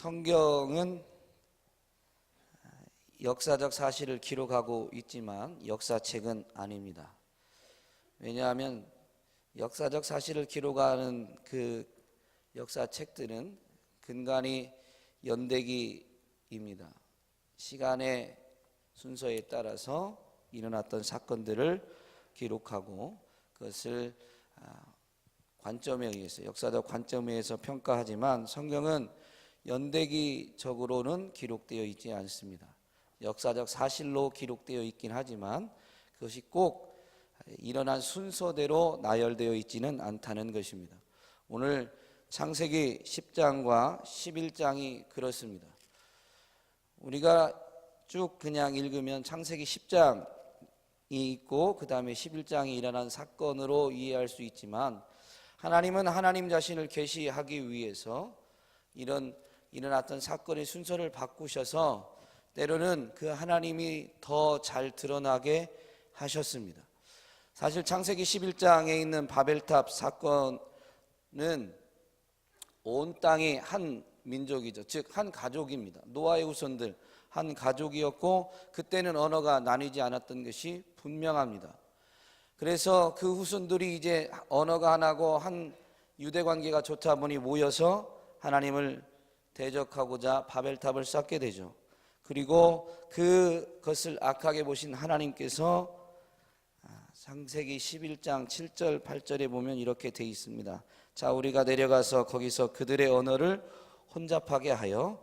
성경은 역사적 사실을 기록하고 있지만 역사책은 아닙니다. 왜냐하면 역사적 사실을 기록하는 그 역사책들은 근간이 연대기입니다. 시간의 순서에 따라서 일어났던 사건들을 기록하고 그것을 아, 관점에 의해서 역사적 관점에 의해서 평가하지만 성경은 연대기적으로는 기록되어 있지 않습니다. 역사적 사실로 기록되어 있긴 하지만 그것이 꼭 일어난 순서대로 나열되어 있지는 않다는 것입니다. 오늘 창세기 10장과 11장이 그렇습니다. 우리가 쭉 그냥 읽으면 창세기 10장이 있고 그 다음에 11장이 일어난 사건으로 이해할 수 있지만 하나님은 하나님 자신을 계시하기 위해서 이런 일어났던 사건의 순서를 바꾸셔서 때로는 그 하나님이 더 잘 드러나게 하셨습니다. 사실 창세기 11장에 있는 바벨탑 사건은 온 땅이 한 민족이죠. 즉 한 가족입니다. 노아의 후손들 한 가족이었고 그때는 언어가 나뉘지 않았던 것이 분명합니다. 그래서 그 후손들이 이제 언어가 하나고 한 유대 관계가 좋다 보니 모여서 하나님을 대적하고자 바벨탑을 쌓게 되죠. 그리고 그것을 악하게 보신 하나님께서 아, 창세기 11장 7절 8절에 보면 이렇게 돼 있습니다. 자 우리가 내려가서 거기서 그들의 언어를 혼잡하게 하여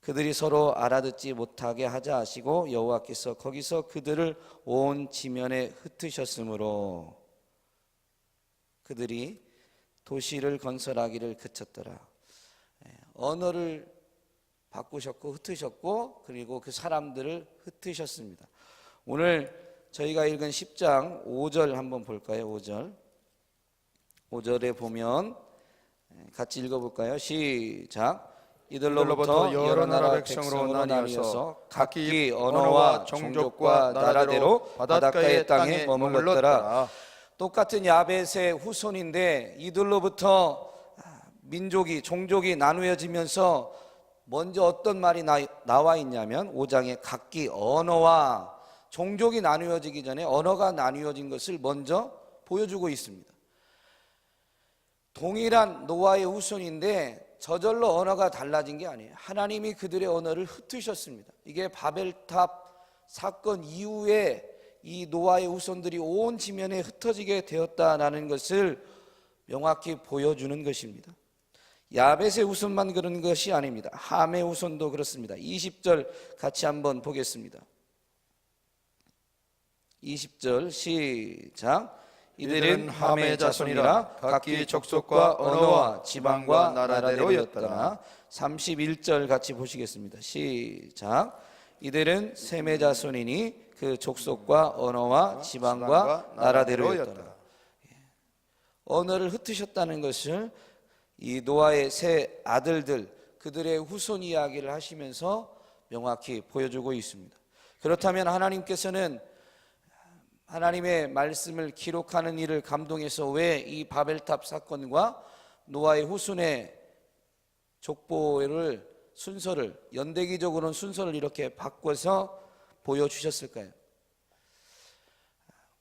그들이 서로 알아듣지 못하게 하자 하시고 여호와께서 거기서 그들을 온 지면에 흩으셨으므로 그들이 도시를 건설하기를 그쳤더라. 예, 언어를 바꾸셨고 흩으셨고 그리고 그 사람들을 흩으셨습니다. 오늘 저희가 읽은 10장 5절 한번 볼까요? 5절. 5절에 보면 예, 같이 읽어 볼까요? 시작. 이들로부터 여러 나라 백성으로 나뉘어서 각기 언어와 종족과 나라대로 바닷가의 땅에 머물렀더라. 똑같은 야벳의 후손인데 이들로부터 민족이 종족이 나누어지면서 먼저 어떤 말이 나, 나와 있냐면 5장에 각기 언어와 종족이 나누어지기 전에 언어가 나누어진 것을 먼저 보여주고 있습니다. 동일한 노아의 후손인데 저절로 언어가 달라진 게 아니에요. 하나님이 그들의 언어를 흩으셨습니다. 이게 바벨탑 사건 이후에 이 노아의 후손들이 온 지면에 흩어지게 되었다라는 것을 명확히 보여주는 것입니다. 야벳의 후손만 그런 것이 아닙니다. 함의 후손도 그렇습니다. 20절 같이 한번 보겠습니다. 20절 시작. 이들은 함의 자손이라 각기 족속과 언어와 지방과 나라대로였더라. 31절 같이 보시겠습니다. 시작. 이들은 셈의 자손이니 그 족속과 언어와 지방과 나라대로였더라. 예. 언어를 흩으셨다는 것을 이 노아의 세 아들들 그들의 후손 이야기를 하시면서 명확히 보여주고 있습니다. 그렇다면 하나님께서는 하나님의 말씀을 기록하는 일을 감동해서 왜 이 바벨탑 사건과 노아의 후손의 족보를 순서를 연대기적으로는 순서를 이렇게 바꿔서 보여주셨을까요?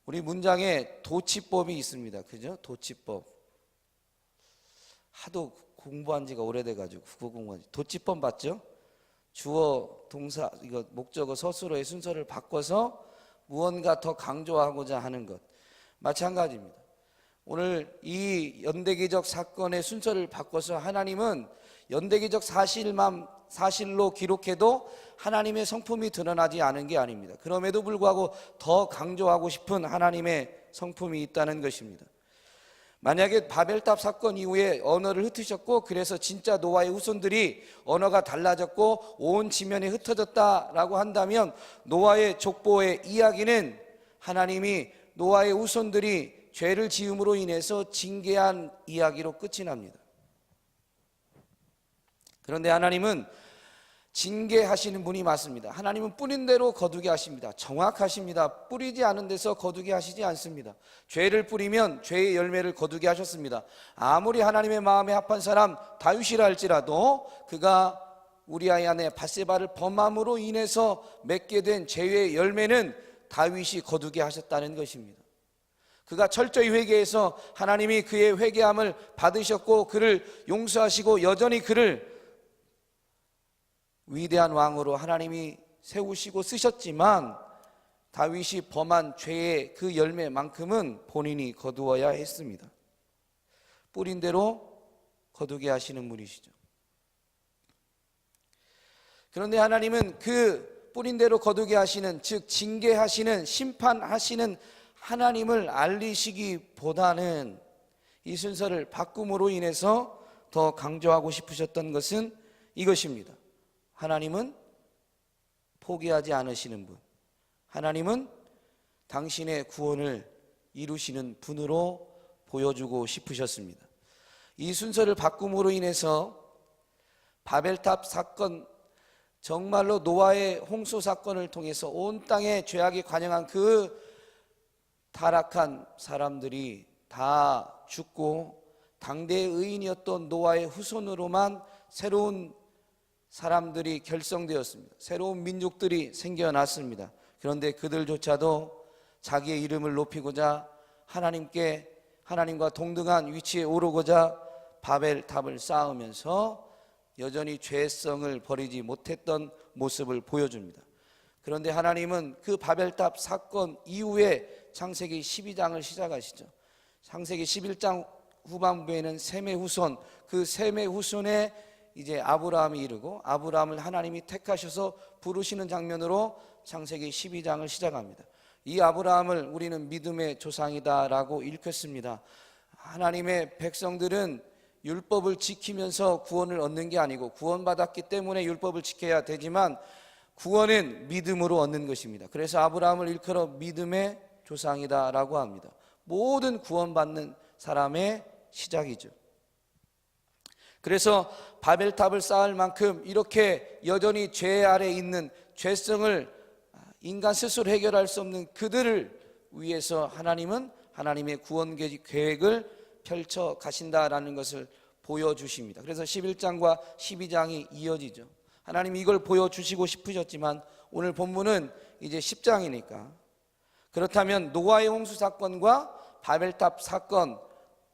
우리 문장에 도치법이 있습니다. 그죠? 도치법. 하도 공부한 지가 오래돼 가지고 국어 공부한 지 도치법 맞죠? 주어 동사 이거 목적어 서술어의 순서를 바꿔서 무언가 더 강조하고자 하는 것 마찬가지입니다. 오늘 이 연대기적 사건의 순서를 바꿔서 하나님은 연대기적 사실만 사실로 기록해도 하나님의 성품이 드러나지 않은 게 아닙니다. 그럼에도 불구하고 더 강조하고 싶은 하나님의 성품이 있다는 것입니다. 만약에 바벨탑 사건 이후에 언어를 흩으셨고 그래서 진짜 노아의 후손들이 언어가 달라졌고 온 지면에 흩어졌다라고 한다면 노아의 족보의 이야기는 하나님이 노아의 후손들이 죄를 지음으로 인해서 징계한 이야기로 끝이 납니다. 그런데 하나님은 징계하시는 분이 맞습니다. 하나님은 뿌린 대로 거두게 하십니다. 정확하십니다. 뿌리지 않은 데서 거두게 하시지 않습니다. 죄를 뿌리면 죄의 열매를 거두게 하셨습니다. 아무리 하나님의 마음에 합한 사람 다윗이라 할지라도 그가 우리 아이 안에 바세바를 범함으로 인해서 맺게 된 죄의 열매는 다윗이 거두게 하셨다는 것입니다. 그가 철저히 회개해서 하나님이 그의 회개함을 받으셨고 그를 용서하시고 여전히 그를 위대한 왕으로 하나님이 세우시고 쓰셨지만 다윗이 범한 죄의 그 열매만큼은 본인이 거두어야 했습니다. 뿌린 대로 거두게 하시는 분이시죠. 그런데 하나님은 그 뿌린 대로 거두게 하시는 즉 징계하시는 심판하시는 하나님을 알리시기보다는 이 순서를 바꿈으로 인해서 더 강조하고 싶으셨던 것은 이것입니다. 하나님은 포기하지 않으시는 분. 하나님은 당신의 구원을 이루시는 분으로 보여주고 싶으셨습니다. 이 순서를 바꿈으로 인해서 바벨탑 사건 정말로 노아의 홍수 사건을 통해서 온 땅에 죄악이 관영한 그 타락한 사람들이 다 죽고 당대의 의인이었던 노아의 후손으로만 새로운 사람들이 결성되었습니다. 새로운 민족들이 생겨났습니다. 그런데 그들조차도 자기의 이름을 높이고자 하나님께 하나님과 동등한 위치에 오르고자 바벨탑을 쌓으면서 여전히 죄성을 버리지 못했던 모습을 보여줍니다. 그런데 하나님은 그 바벨탑 사건 이후에 창세기 12장을 시작하시죠. 창세기 11장 후반부에는 셈의 후손, 그 셈의 후손에 이제 아브라함이 이르고 아브라함을 하나님이 택하셔서 부르시는 장면으로 창세기 12장을 시작합니다. 이 아브라함을 우리는 믿음의 조상이다라고 읽혔습니다. 하나님의 백성들은 율법을 지키면서 구원을 얻는 게 아니고 구원받았기 때문에 율법을 지켜야 되지만 구원은 믿음으로 얻는 것입니다. 그래서 아브라함을 일컬어 믿음의 조상이다라고 합니다. 모든 구원받는 사람의 시작이죠. 그래서 바벨탑을 쌓을 만큼 이렇게 여전히 죄 아래 있는 죄성을 인간 스스로 해결할 수 없는 그들을 위해서 하나님은 하나님의 구원 계획을 펼쳐 가신다라는 것을 보여주십니다. 그래서 11장과 12장이 이어지죠. 하나님 이걸 보여주시고 싶으셨지만 오늘 본문은 이제 10장이니까 그렇다면 노아의 홍수 사건과 바벨탑 사건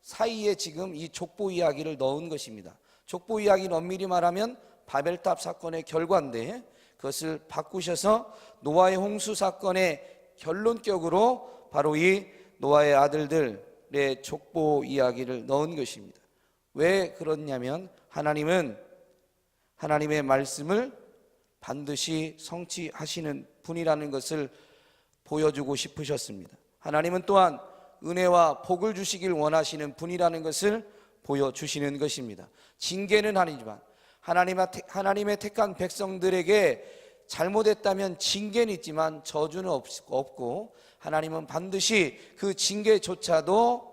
사이에 지금 이 족보 이야기를 넣은 것입니다. 족보 이야기는 엄밀히 말하면 바벨탑 사건의 결과인데 그것을 바꾸셔서 노아의 홍수 사건의 결론격으로 바로 이 노아의 아들들의 족보 이야기를 넣은 것입니다. 왜 그렇냐면 하나님은 하나님의 말씀을 반드시 성취하시는 분이라는 것을 보여주고 싶으셨습니다. 하나님은 또한 은혜와 복을 주시길 원하시는 분이라는 것을 보여주시는 것입니다. 징계는 아니지만 하나님의 택한 백성들에게 잘못했다면 징계는 있지만 저주는 없고 하나님은 반드시 그 징계조차도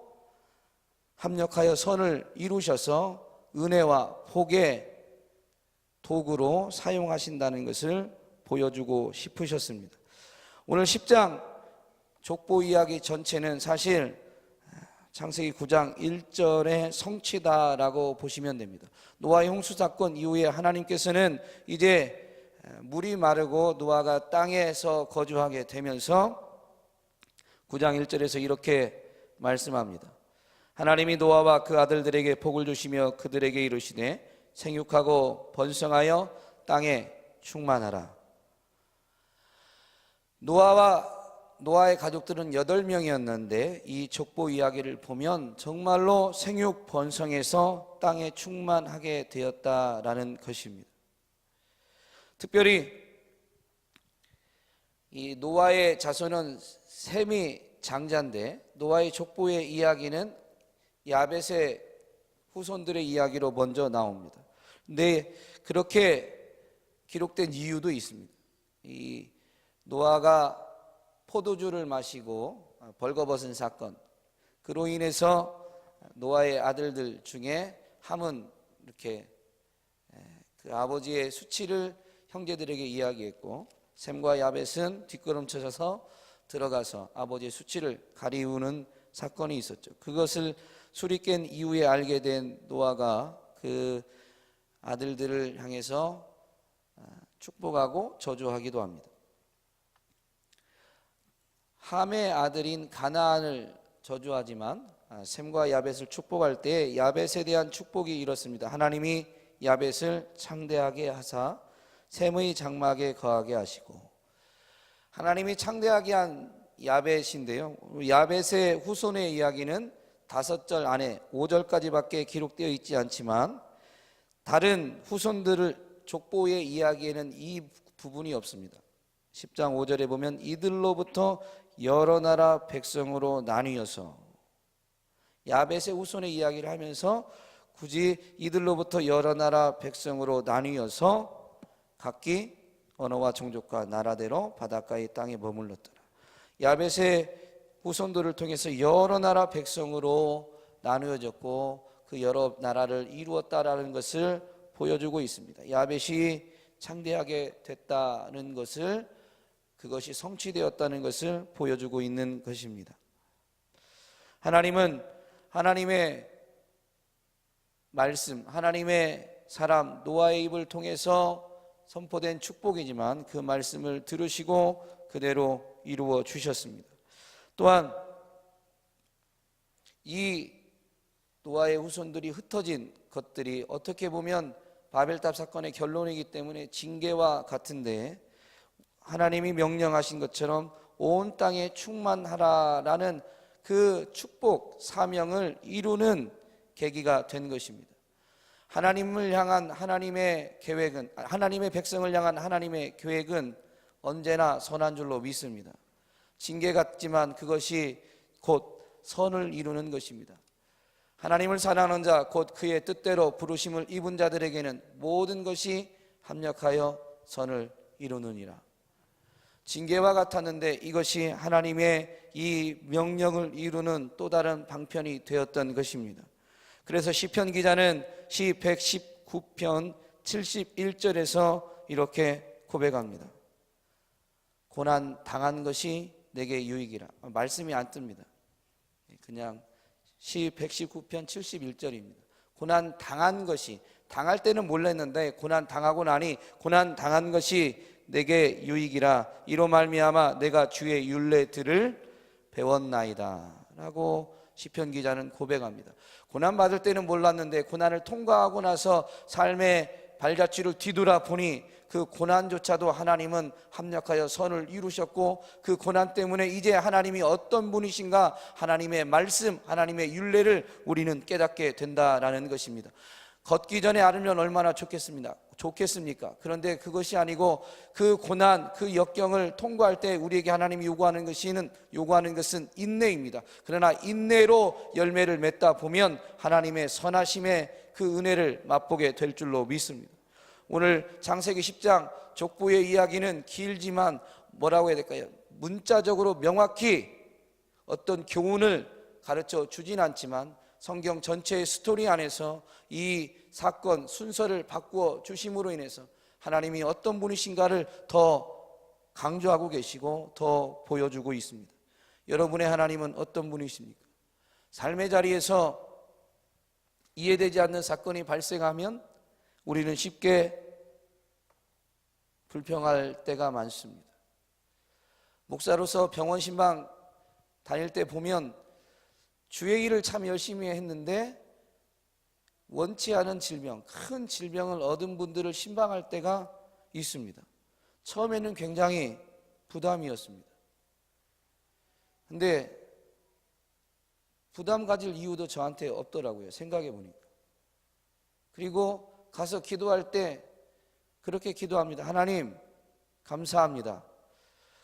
합력하여 선을 이루셔서 은혜와 복의 도구로 사용하신다는 것을 보여주고 싶으셨습니다. 오늘 10장 족보 이야기 전체는 사실 창세기 9장 1절의 성취다라고 보시면 됩니다. 노아의 홍수 사건 이후에 하나님께서는 이제 물이 마르고 노아가 땅에서 거주하게 되면서 9장 1절에서 이렇게 말씀합니다. 하나님이 노아와 그 아들들에게 복을 주시며 그들에게 이르시되 생육하고 번성하여 땅에 충만하라. 노아와 노아의 가족들은 여덟 명이었는데 이 족보 이야기를 보면 정말로 생육 번성해서 땅에 충만하게 되었다라는 것입니다. 특별히 이 노아의 자손은 셈이 장자인데 노아의 족보의 이야기는 야벳의 후손들의 이야기로 먼저 나옵니다. 근데 그렇게 기록된 이유도 있습니다. 이 노아가 포도주를 마시고 벌거벗은 사건. 그로 인해서 노아의 아들들 중에 함은 이렇게 그 아버지의 수치를 형제들에게 이야기했고 샘과 야벳은 뒷걸음쳐서 들어가서 아버지의 수치를 가리우는 사건이 있었죠. 그것을 술이 깬 이후에 알게 된 노아가 그 아들들을 향해서 아, 축복하고 저주하기도 합니다. 함의 아들인 가나안을 저주하지만 아, 셈과 야벳을 축복할 때 야벳에 대한 축복이 이렇습니다. 하나님이 야벳을 창대하게 하사 셈의 장막에 거하게 하시고 하나님이 창대하게 한 야벳인데요. 야벳의 후손의 이야기는 다섯 절 안에 5절까지밖에 기록되어 있지 않지만 다른 후손들을 족보의 이야기에는 이 부분이 없습니다. 10장 5절에 보면 이들로부터 여러 나라 백성으로 나뉘어서 야벳의 후손의 이야기를 하면서 굳이 이들로부터 여러 나라 백성으로 나뉘어서 각기 언어와 종족과 나라대로 바닷가의 땅에 머물렀더라. 야벳의 후손들을 통해서 여러 나라 백성으로 나누어졌고 그 여러 나라를 이루었다라는 것을 보여주고 있습니다. 야벳이 창대하게 됐다는 것을 그것이 성취되었다는 것을 보여주고 있는 것입니다. 하나님은 하나님의 말씀, 하나님의 사람 노아의 입을 통해서 선포된 축복이지만 그 말씀을 들으시고 그대로 이루어 주셨습니다. 또한 이 노아의 후손들이 흩어진 것들이 어떻게 보면 바벨탑 사건의 결론이기 때문에 징계와 같은데 하나님이 명령하신 것처럼 온 땅에 충만하라라는 그 축복 사명을 이루는 계기가 된 것입니다. 하나님을 향한 하나님의 계획은 하나님의 백성을 향한 하나님의 계획은 언제나 선한 줄로 믿습니다. 징계 같지만 그것이 곧 선을 이루는 것입니다. 하나님을 사랑하는 자, 곧 그의 뜻대로 부르심을 입은 자들에게는 모든 것이 합력하여 선을 이루느니라. 징계와 같았는데 이것이 하나님의 이 명령을 이루는 또 다른 방편이 되었던 것입니다. 그래서 시편 기자는 시 119편 71절에서 이렇게 고백합니다. 고난 당한 것이 내게 유익이라. 말씀이 안 뜹니다. 그냥 시 119편 71절입니다. 고난 당한 것이 당할 때는 몰랐는데 고난 당하고 나니 고난 당한 것이 내게 유익이라 이로 말미암아 내가 주의 윤례들을 배웠나이다라고 시편 기자는 고백합니다. 고난 받을 때는 몰랐는데 고난을 통과하고 나서 삶의 발자취를 뒤돌아 보니 그 고난조차도 하나님은 합력하여 선을 이루셨고 그 고난 때문에 이제 하나님이 어떤 분이신가 하나님의 말씀, 하나님의 윤례를 우리는 깨닫게 된다라는 것입니다. 걷기 전에 알으면 얼마나 좋겠습니다. 좋겠습니까? 그런데 그것이 아니고 그 고난, 그 역경을 통과할 때 우리에게 하나님이 요구하는 것은 요구하는 것은 인내입니다. 그러나 인내로 열매를 맺다 보면 하나님의 선하심의 그 은혜를 맛보게 될 줄로 믿습니다. 오늘 창세기 10장 족보의 이야기는 길지만 뭐라고 해야 될까요? 문자적으로 명확히 어떤 교훈을 가르쳐 주진 않지만 성경 전체의 스토리 안에서 이 사건 순서를 바꾸어 주심으로 인해서 하나님이 어떤 분이신가를 더 강조하고 계시고 더 보여주고 있습니다. 여러분의 하나님은 어떤 분이십니까? 삶의 자리에서 이해되지 않는 사건이 발생하면 우리는 쉽게 불평할 때가 많습니다. 목사로서 병원 신방 다닐 때 보면 주의 일을 참 열심히 했는데 원치 않은 질병, 큰 질병을 얻은 분들을 신방할 때가 있습니다. 처음에는 굉장히 부담이었습니다. 근데 부담 가질 이유도 저한테 없더라고요. 생각해 보니까. 그리고 가서 기도할 때 그렇게 기도합니다. 하나님, 감사합니다.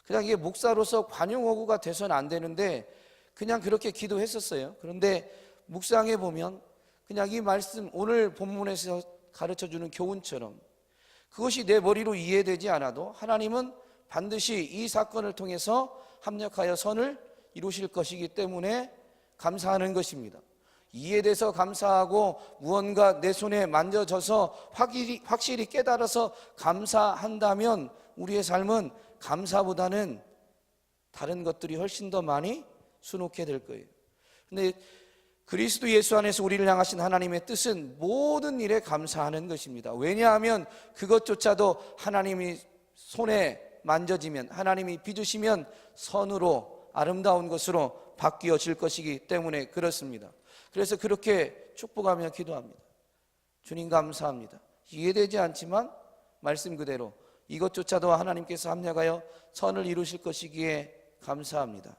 그냥 이게 목사로서 관용어구가 돼서는 안 되는데 그냥 그렇게 기도했었어요. 그런데 묵상해 보면 그냥 이 말씀 오늘 본문에서 가르쳐 주는 교훈처럼 그것이 내 머리로 이해되지 않아도 하나님은 반드시 이 사건을 통해서 합력하여 선을 이루실 것이기 때문에 감사하는 것입니다. 이해돼서 감사하고 무언가 내 손에 만져져서 확실히, 확실히 깨달아서 감사한다면 우리의 삶은 감사보다는 다른 것들이 훨씬 더 많이 수놓게 될 거예요. 근데 그리스도 예수 안에서 우리를 향하신 하나님의 뜻은 모든 일에 감사하는 것입니다. 왜냐하면 그것조차도 하나님이 손에 만져지면 하나님이 빚으시면 선으로 아름다운 것으로 바뀌어질 것이기 때문에 그렇습니다. 그래서 그렇게 축복하며 기도합니다. 주님 감사합니다. 이해되지 않지만 말씀 그대로 이것조차도 하나님께서 합력하여 선을 이루실 것이기에 감사합니다.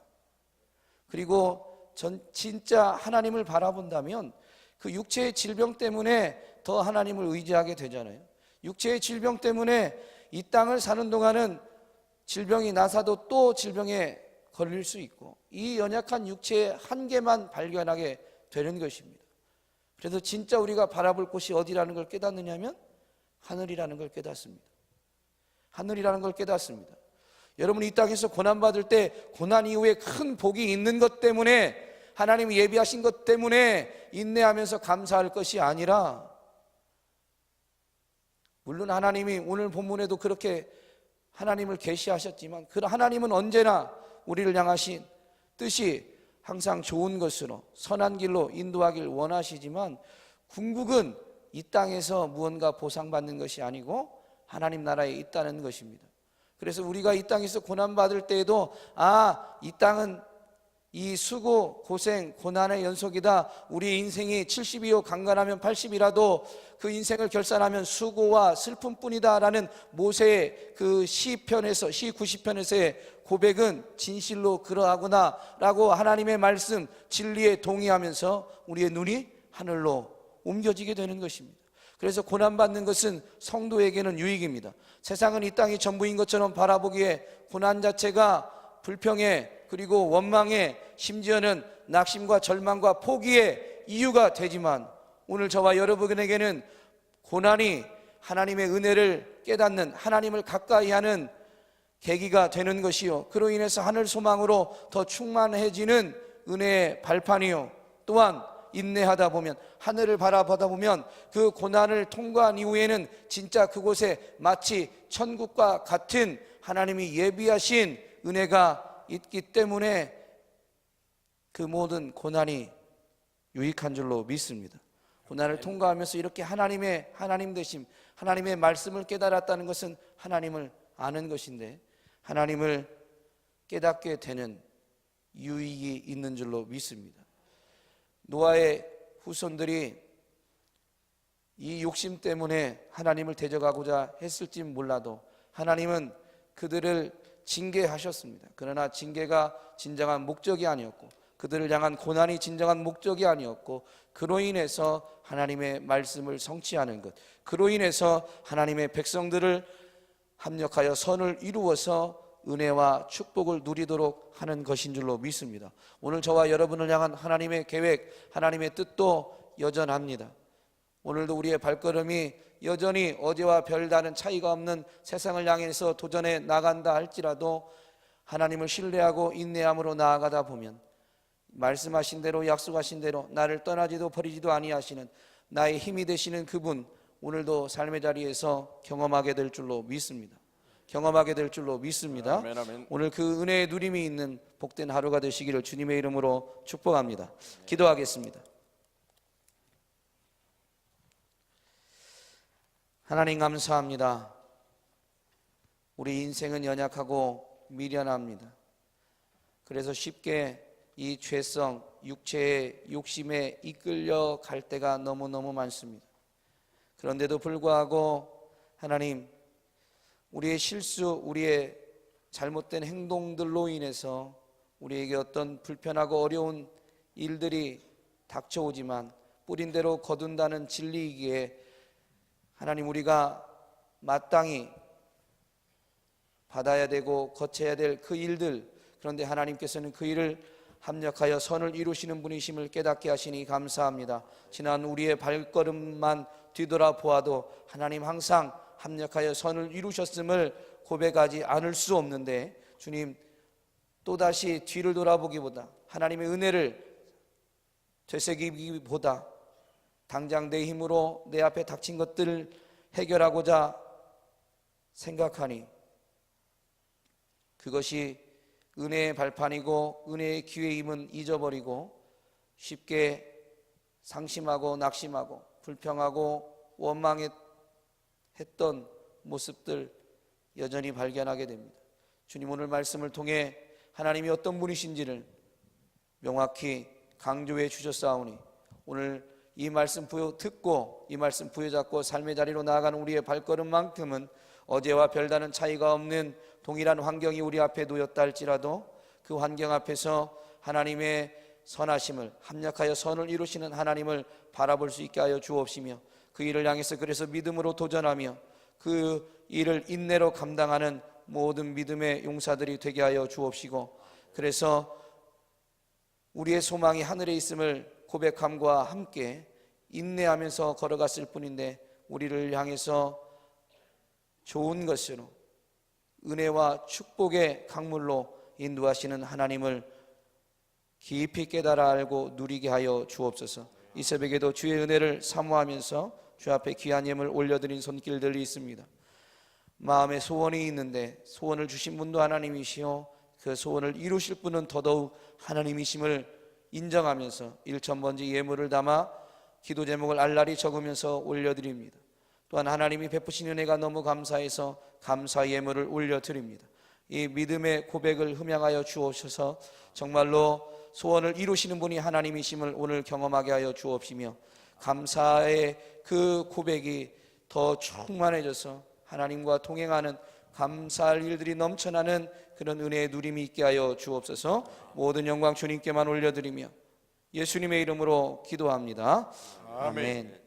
그리고 전 진짜 하나님을 바라본다면 그 육체의 질병 때문에 더 하나님을 의지하게 되잖아요. 육체의 질병 때문에 이 땅을 사는 동안은 질병이 나사도 또 질병에 걸릴 수 있고 이 연약한 육체의 한계만 발견하게 되는 것입니다. 그래서 진짜 우리가 바라볼 곳이 어디라는 걸 깨닫느냐면 하늘이라는 걸 깨닫습니다. 하늘이라는 걸 깨닫습니다. 여러분 이 땅에서 고난 받을 때 고난 이후에 큰 복이 있는 것 때문에 하나님이 예비하신 것 때문에 인내하면서 감사할 것이 아니라 물론 하나님이 오늘 본문에도 그렇게 하나님을 계시하셨지만 그 하나님은 언제나 우리를 향하신 뜻이 항상 좋은 것으로 선한 길로 인도하길 원하시지만 궁극은 이 땅에서 무언가 보상받는 것이 아니고 하나님 나라에 있다는 것입니다. 그래서 우리가 이 땅에서 고난 받을 때에도 아, 이 땅은 이 수고, 고생, 고난의 연속이다. 우리 인생이 70이요, 강간하면 80이라도 그 인생을 결산하면 수고와 슬픔뿐이다 라는 모세의 그 시편에서, 시 90편에서의 고백은 진실로 그러하구나 라고 하나님의 말씀, 진리에 동의하면서 우리의 눈이 하늘로 옮겨지게 되는 것입니다. 그래서 고난받는 것은 성도에게는 유익입니다. 세상은 이 땅이 전부인 것처럼 바라보기에 고난 자체가 불평에 그리고 원망에 심지어는 낙심과 절망과 포기의 이유가 되지만 오늘 저와 여러분에게는 고난이 하나님의 은혜를 깨닫는 하나님을 가까이 하는 계기가 되는 것이요. 그로 인해서 하늘 소망으로 더 충만해지는 은혜의 발판이요. 또한 인내하다 보면 하늘을 바라보다 보면 그 고난을 통과한 이후에는 진짜 그곳에 마치 천국과 같은 하나님이 예비하신 은혜가 있기 때문에 그 모든 고난이 유익한 줄로 믿습니다. 고난을 통과하면서 이렇게 하나님의 하나님 되심, 하나님의 말씀을 깨달았다는 것은 하나님을 아는 것인데 하나님을 깨닫게 되는 유익이 있는 줄로 믿습니다. 노아의 후손들이 이 욕심 때문에 하나님을 대적하고자 했을지 몰라도 하나님은 그들을 징계하셨습니다. 그러나 징계가 진정한 목적이 아니었고 그들을 향한 고난이 진정한 목적이 아니었고 그로 인해서 하나님의 말씀을 성취하는 것 그로 인해서 하나님의 백성들을 합력하여 선을 이루어서 은혜와 축복을 누리도록 하는 것인 줄로 믿습니다. 오늘 저와 여러분을 향한 하나님의 계획, 하나님의 뜻도 여전합니다. 오늘도 우리의 발걸음이 여전히 어제와 별다른 차이가 없는 세상을 향해서 도전해 나간다 할지라도 하나님을 신뢰하고 인내함으로 나아가다 보면 말씀하신 대로 약속하신 대로 나를 떠나지도 버리지도 아니하시는 나의 힘이 되시는 그분 오늘도 삶의 자리에서 경험하게 될 줄로 믿습니다. 경험하게 될 줄로 믿습니다. 아멘, 아멘. 오늘 그 은혜의 누림이 있는 복된 하루가 되시기를 주님의 이름으로 축복합니다. 기도하겠습니다. 하나님 감사합니다. 우리 인생은 연약하고 미련합니다. 그래서 쉽게 이 죄성, 육체의 욕심에 이끌려 갈 때가 너무너무 많습니다. 그런데도 불구하고 하나님, 우리의 실수, 우리의 잘못된 행동들로 인해서 우리에게 어떤 불편하고 어려운 일들이 닥쳐오지만 뿌린 대로 거둔다는 진리이기에 하나님 우리가 마땅히 받아야 되고 거쳐야 될 그 일들 그런데 하나님께서는 그 일을 합력하여 선을 이루시는 분이심을 깨닫게 하시니 감사합니다. 지난 우리의 발걸음만 뒤돌아 보아도 하나님 항상 합력하여 선을 이루셨음을 고백하지 않을 수 없는데 주님 또다시 뒤를 돌아보기보다 하나님의 은혜를 되새기기보다 당장 내 힘으로 내 앞에 닥친 것들을 해결하고자 생각하니 그것이 은혜의 발판이고 은혜의 기회임은 잊어버리고 쉽게 상심하고 낙심하고 불평하고 원망 했던 모습들 여전히 발견하게 됩니다. 주님 오늘 말씀을 통해 하나님이 어떤 분이신지를 명확히 강조해 주셨사오니 오늘 이 말씀 부여 듣고 이 말씀 부여잡고 삶의 자리로 나아가는 우리의 발걸음만큼은 어제와 별다른 차이가 없는 동일한 환경이 우리 앞에 놓였다 할지라도 그 환경 앞에서 하나님의 선하심을 합력하여 선을 이루시는 하나님을 바라볼 수 있게 하여 주옵시며 그 일을 향해서 그래서 믿음으로 도전하며 그 일을 인내로 감당하는 모든 믿음의 용사들이 되게 하여 주옵시고 그래서 우리의 소망이 하늘에 있음을 고백함과 함께 인내하면서 걸어갔을 뿐인데 우리를 향해서 좋은 것으로 은혜와 축복의 강물로 인도하시는 하나님을 깊이 깨달아 알고 누리게 하여 주옵소서. 이 새벽에도 주의 은혜를 사모하면서 주 앞에 귀한 예물 올려드린 손길들이 있습니다. 마음에 소원이 있는데 소원을 주신 분도 하나님이시요 그 소원을 이루실 분은 더더욱 하나님이심을 인정하면서 일천번지 예물을 담아 기도 제목을 알라리 적으면서 올려드립니다. 또한 하나님이 베푸신 은혜가 너무 감사해서 감사 예물을 올려드립니다. 이 믿음의 고백을 흠양하여 주옵소서 정말로 소원을 이루시는 분이 하나님이심을 오늘 경험하게 하여 주옵시며 감사의 그 고백이 더 충만해져서 하나님과 동행하는 감사할 일들이 넘쳐나는 그런 은혜의 누림이 있게 하여 주옵소서 모든 영광 주님께만 올려드리며 예수님의 이름으로 기도합니다. 아멘. 아멘.